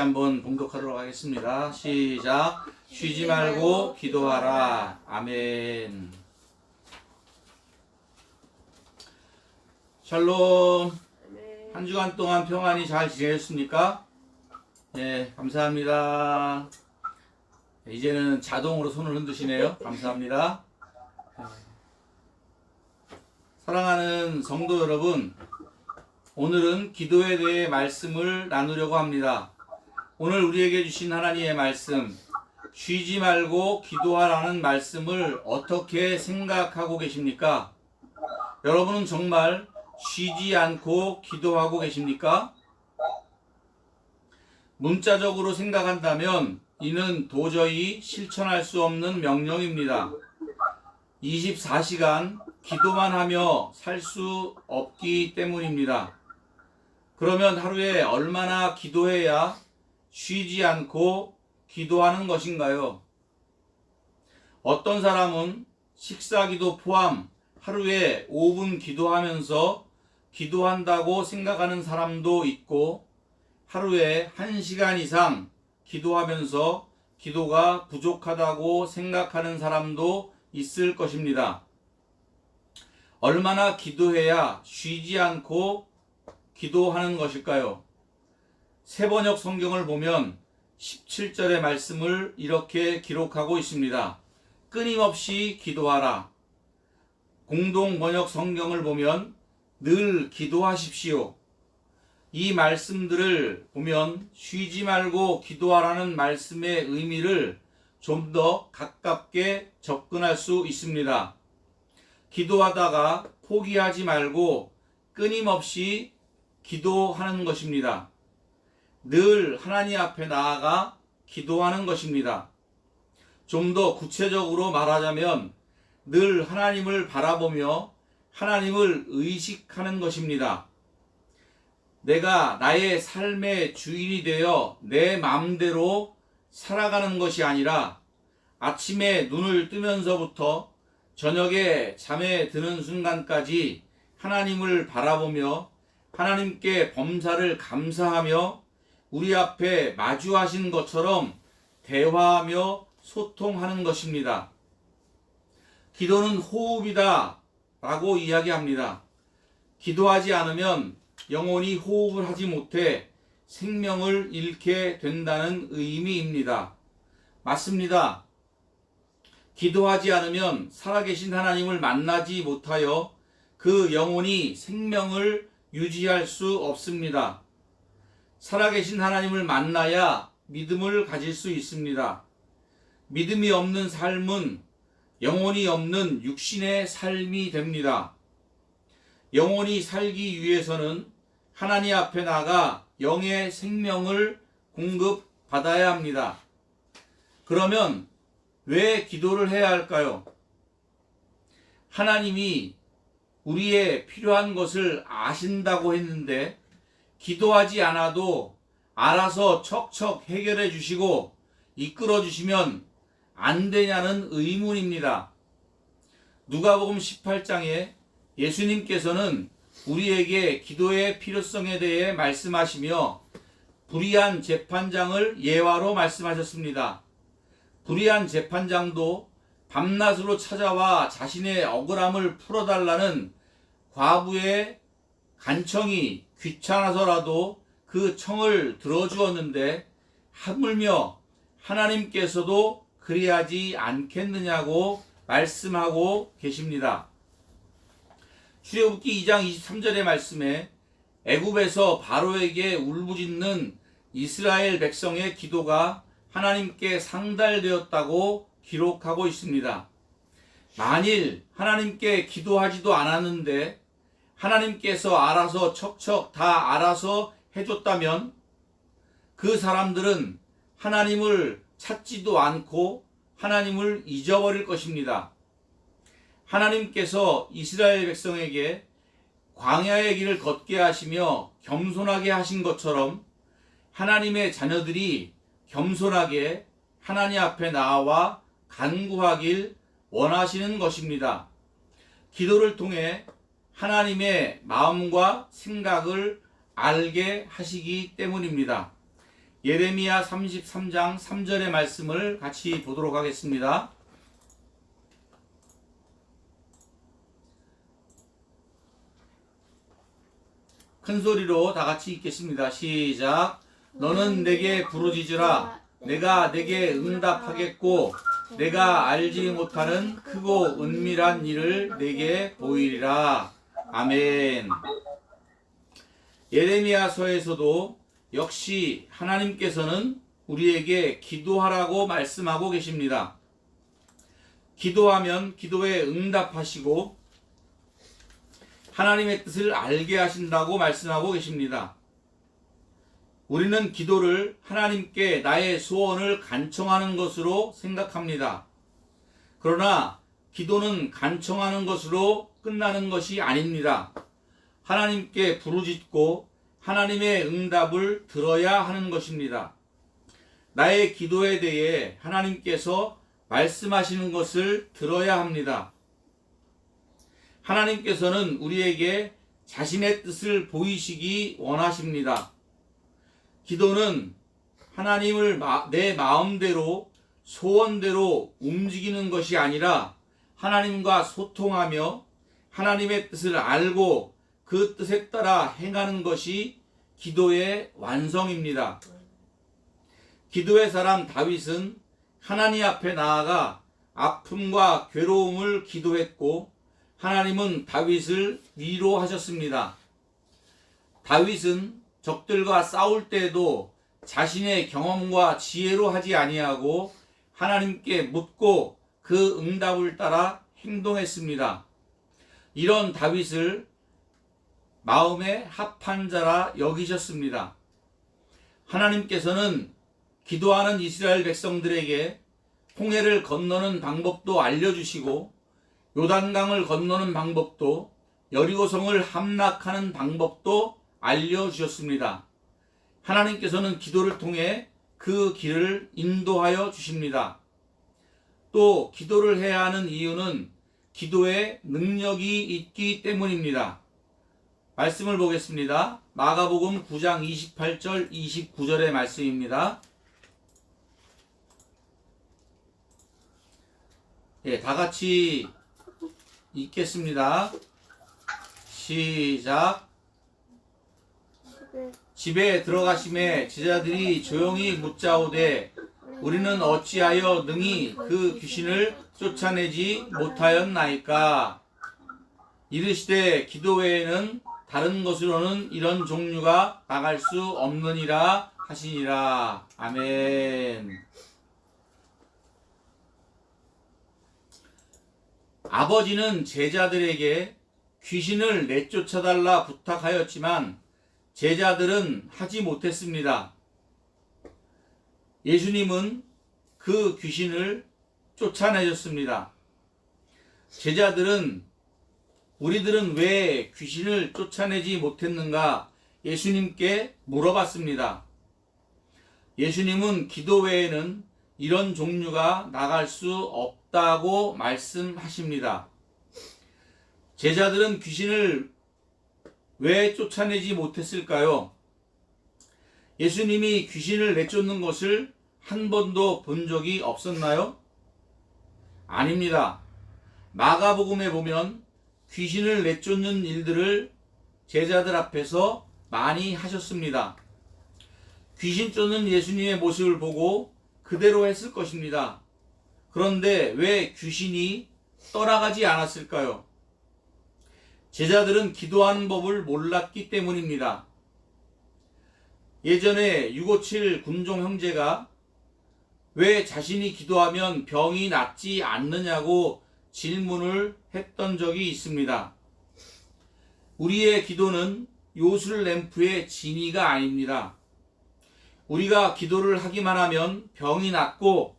한번 봉독하도록 하겠습니다. 시작. 쉬지 말고 기도하라. 아멘. 샬롬. 한 주간 동안 평안히 잘 지내셨습니까? 네, 감사합니다. 네, 이제는 자동으로 손을 흔드시네요. 감사합니다. 네. 사랑하는 성도 여러분, 오늘은 기도에 대해 말씀을 나누려고 합니다. 오늘 우리에게 주신 하나님의 말씀, 쉬지 말고 기도하라는 말씀을 어떻게 생각하고 계십니까? 여러분은 정말 쉬지 않고 기도하고 계십니까? 문자적으로 생각한다면 이는 도저히 실천할 수 없는 명령입니다. 24시간 기도만 하며 살 수 없기 때문입니다. 그러면 하루에 얼마나 기도해야 쉬지 않고 기도하는 것인가요? 어떤 사람은 식사 기도 포함 하루에 5분 기도하면서 기도한다고 생각하는 사람도 있고 하루에 1시간 이상 기도하면서 기도가 부족하다고 생각하는 사람도 있을 것입니다. 얼마나 기도해야 쉬지 않고 기도하는 것일까요? 세번역 성경을 보면 17절의 말씀을 이렇게 기록하고 있습니다. 끊임없이 기도하라. 공동 번역 성경을 보면 늘 기도하십시오. 이 말씀들을 보면 쉬지 말고 기도하라는 말씀의 의미를 좀 더 가깝게 접근할 수 있습니다. 기도하다가 포기하지 말고 끊임없이 기도하는 것입니다. 늘 하나님 앞에 나아가 기도하는 것입니다. 좀 더 구체적으로 말하자면 늘 하나님을 바라보며 하나님을 의식하는 것입니다. 내가 나의 삶의 주인이 되어 내 마음대로 살아가는 것이 아니라 아침에 눈을 뜨면서부터 저녁에 잠에 드는 순간까지 하나님을 바라보며 하나님께 범사를 감사하며 우리 앞에 마주하신 것처럼 대화하며 소통하는 것입니다. 기도는 호흡이다 라고 이야기합니다. 기도하지 않으면 영혼이 호흡을 하지 못해 생명을 잃게 된다는 의미입니다. 맞습니다. 기도하지 않으면 살아계신 하나님을 만나지 못하여 그 영혼이 생명을 유지할 수 없습니다. 살아계신 하나님을 만나야 믿음을 가질 수 있습니다. 믿음이 없는 삶은 영혼이 없는 육신의 삶이 됩니다. 영혼이 살기 위해서는 하나님 앞에 나가 영의 생명을 공급받아야 합니다. 그러면 왜 기도를 해야 할까요? 하나님이 우리의 필요한 것을 아신다고 했는데 기도하지 않아도 알아서 척척 해결해 주시고 이끌어 주시면 안 되냐는 의문입니다. 누가복음 18장에 예수님께서는 우리에게 기도의 필요성에 대해 말씀하시며 불의한 재판장을 예화로 말씀하셨습니다. 불의한 재판장도 밤낮으로 찾아와 자신의 억울함을 풀어달라는 과부의 간청이 귀찮아서라도 그 청을 들어주었는데 하물며 하나님께서도 그리하지 않겠느냐고 말씀하고 계십니다. 출애굽기 2장 23절의 말씀에 애굽에서 바로에게 울부짖는 이스라엘 백성의 기도가 하나님께 상달되었다고 기록하고 있습니다. 만일 하나님께 기도하지도 않았는데 하나님께서 알아서 척척 다 알아서 해줬다면 그 사람들은 하나님을 찾지도 않고 하나님을 잊어버릴 것입니다. 하나님께서 이스라엘 백성에게 광야의 길을 걷게 하시며 겸손하게 하신 것처럼 하나님의 자녀들이 겸손하게 하나님 앞에 나와 간구하길 원하시는 것입니다. 기도를 통해 하나님의 마음과 생각을 알게 하시기 때문입니다. 예레미야 33장 3절의 말씀을 같이 보도록 하겠습니다. 큰 소리로 다 같이 읽겠습니다. 시작. 너는 내게 부르짖으라. 내가 내게 응답하겠고 내가 알지 못하는 크고 은밀한 일을 내게 보이리라. 아멘. 예레미야서에서도 역시 하나님께서는 우리에게 기도하라고 말씀하고 계십니다. 기도하면 기도에 응답하시고 하나님의 뜻을 알게 하신다고 말씀하고 계십니다. 우리는 기도를 하나님께 나의 소원을 간청하는 것으로 생각합니다. 그러나 기도는 간청하는 것으로 끝나는 것이 아닙니다. 하나님께 부르짖고 하나님의 응답을 들어야 하는 것입니다. 나의 기도에 대해 하나님께서 말씀하시는 것을 들어야 합니다. 하나님께서는 우리에게 자신의 뜻을 보이시기 원하십니다. 기도는 하나님을 마- 내 마음대로 소원대로 움직이는 것이 아니라 하나님과 소통하며 하나님의 뜻을 알고 그 뜻에 따라 행하는 것이 기도의 완성입니다. 기도의 사람 다윗은 하나님 앞에 나아가 아픔과 괴로움을 기도했고 하나님은 다윗을 위로하셨습니다. 다윗은 적들과 싸울 때에도 자신의 경험과 지혜로 하지 아니하고 하나님께 묻고 그 응답을 따라 행동했습니다. 이런 다윗을 마음에 합한 자라 여기셨습니다. 하나님께서는 기도하는 이스라엘 백성들에게 홍해를 건너는 방법도 알려주시고 요단강을 건너는 방법도 여리고성을 함락하는 방법도 알려주셨습니다. 하나님께서는 기도를 통해 그 길을 인도하여 주십니다. 또 기도를 해야 하는 이유는 기도에 능력이 있기 때문입니다. 말씀을 보겠습니다. 마가복음 9장 28절 29절의 말씀입니다. 예, 다 같이 읽겠습니다. 시작. 집에 들어가심에 제자들이 조용히 묻자오되 우리는 어찌하여 능히 그 귀신을 쫓아내지 못하였나이까? 이르시되 기도 외에는 다른 것으로는 이런 종류가 나갈 수 없느니라 하시니라. 아멘. 아버지는 제자들에게 귀신을 내쫓아달라 부탁하였지만 제자들은 하지 못했습니다. 예수님은 그 귀신을 쫓아내셨습니다. 제자들은 우리들은 왜 귀신을 쫓아내지 못했는가 예수님께 물어봤습니다. 예수님은 기도 외에는 이런 종류가 나갈 수 없다고 말씀하십니다. 제자들은 귀신을 왜 쫓아내지 못했을까요? 예수님이 귀신을 내쫓는 것을 한 번도 본 적이 없었나요? 아닙니다. 마가복음에 보면 귀신을 내쫓는 일들을 제자들 앞에서 많이 하셨습니다. 귀신 쫓는 예수님의 모습을 보고 그대로 했을 것입니다. 그런데 왜 귀신이 떠나가지 않았을까요? 제자들은 기도하는 법을 몰랐기 때문입니다. 예전에 657 군종 형제가 왜 자신이 기도하면 병이 낫지 않느냐고 질문을 했던 적이 있습니다. 우리의 기도는 요술 램프의 진이가 아닙니다. 우리가 기도를 하기만 하면 병이 낫고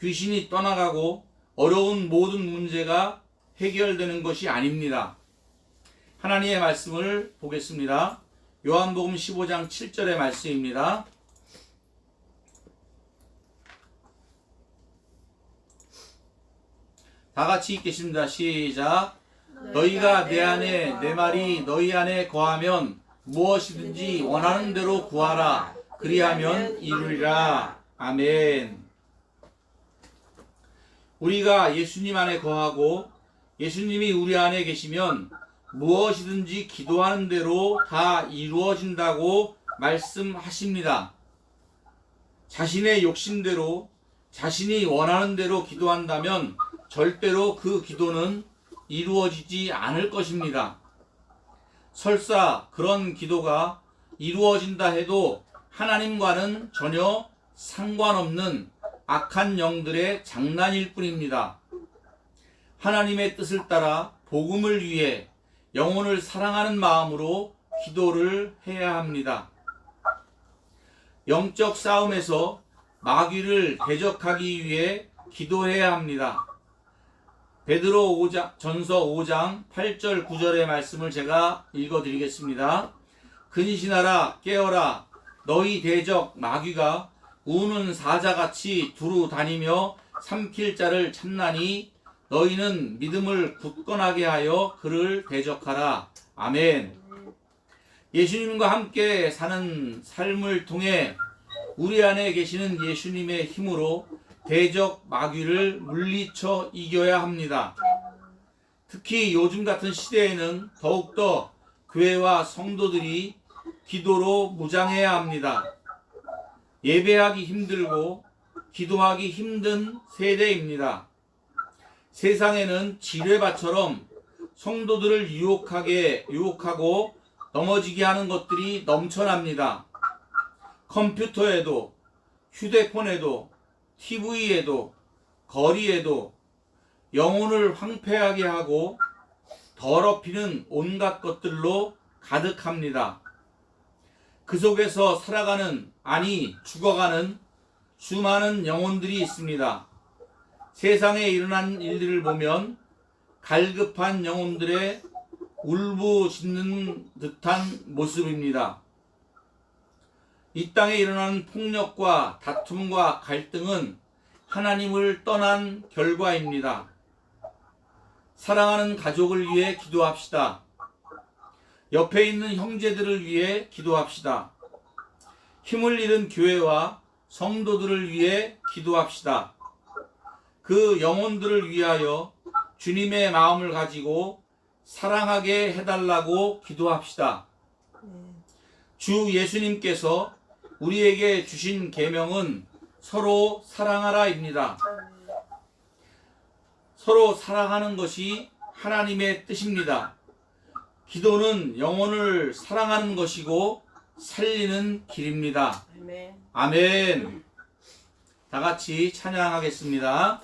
귀신이 떠나가고 어려운 모든 문제가 해결되는 것이 아닙니다. 하나님의 말씀을 보겠습니다. 요한복음 15장 7절의 말씀입니다. 다 같이 읽겠습니다. 시작. 너희가 내 안에 내 말이 너희 안에 거하면 무엇이든지 원하는 대로 구하라. 그리하면 이루리라. 아멘. 우리가 예수님 안에 거하고 예수님이 우리 안에 계시면 무엇이든지 기도하는 대로 다 이루어진다고 말씀하십니다. 자신의 욕심대로 자신이 원하는 대로 기도한다면 절대로 그 기도는 이루어지지 않을 것입니다. 설사 그런 기도가 이루어진다 해도 하나님과는 전혀 상관없는 악한 영들의 장난일 뿐입니다. 하나님의 뜻을 따라 복음을 위해 영혼을 사랑하는 마음으로 기도를 해야 합니다. 영적 싸움에서 마귀를 대적하기 위해 기도해야 합니다. 베드로 5장, 전서 5장 8절 9절의 말씀을 제가 읽어 드리겠습니다. 근신하라 깨어라 너희 대적 마귀가 우는 사자같이 두루 다니며 삼킬 자를 찾나니 너희는 믿음을 굳건하게 하여 그를 대적하라. 아멘. 예수님과 함께 사는 삶을 통해 우리 안에 계시는 예수님의 힘으로 대적 마귀를 물리쳐 이겨야 합니다. 특히 요즘 같은 시대에는 더욱더 교회와 성도들이 기도로 무장해야 합니다. 예배하기 힘들고 기도하기 힘든 세대입니다. 세상에는 지뢰밭처럼 성도들을 유혹하게 유혹하고 넘어지게 하는 것들이 넘쳐납니다. 컴퓨터에도 휴대폰에도 TV에도 거리에도 영혼을 황폐하게 하고 더럽히는 온갖 것들로 가득합니다. 그 속에서 살아가는 아니 죽어가는 수많은 영혼들이 있습니다. 세상에 일어난 일들을 보면 갈급한 영혼들의 울부짖는 듯한 모습입니다. 이 땅에 일어나는 폭력과 다툼과 갈등은 하나님을 떠난 결과입니다. 사랑하는 가족을 위해 기도합시다. 옆에 있는 형제들을 위해 기도합시다. 힘을 잃은 교회와 성도들을 위해 기도합시다. 그 영혼들을 위하여 주님의 마음을 가지고 사랑하게 해달라고 기도합시다. 주 예수님께서 우리에게 주신 계명은 서로 사랑하라입니다. 서로 사랑하는 것이 하나님의 뜻입니다. 기도는 영혼을 사랑하는 것이고 살리는 길입니다. 아멘. 아멘. 다 같이 찬양하겠습니다.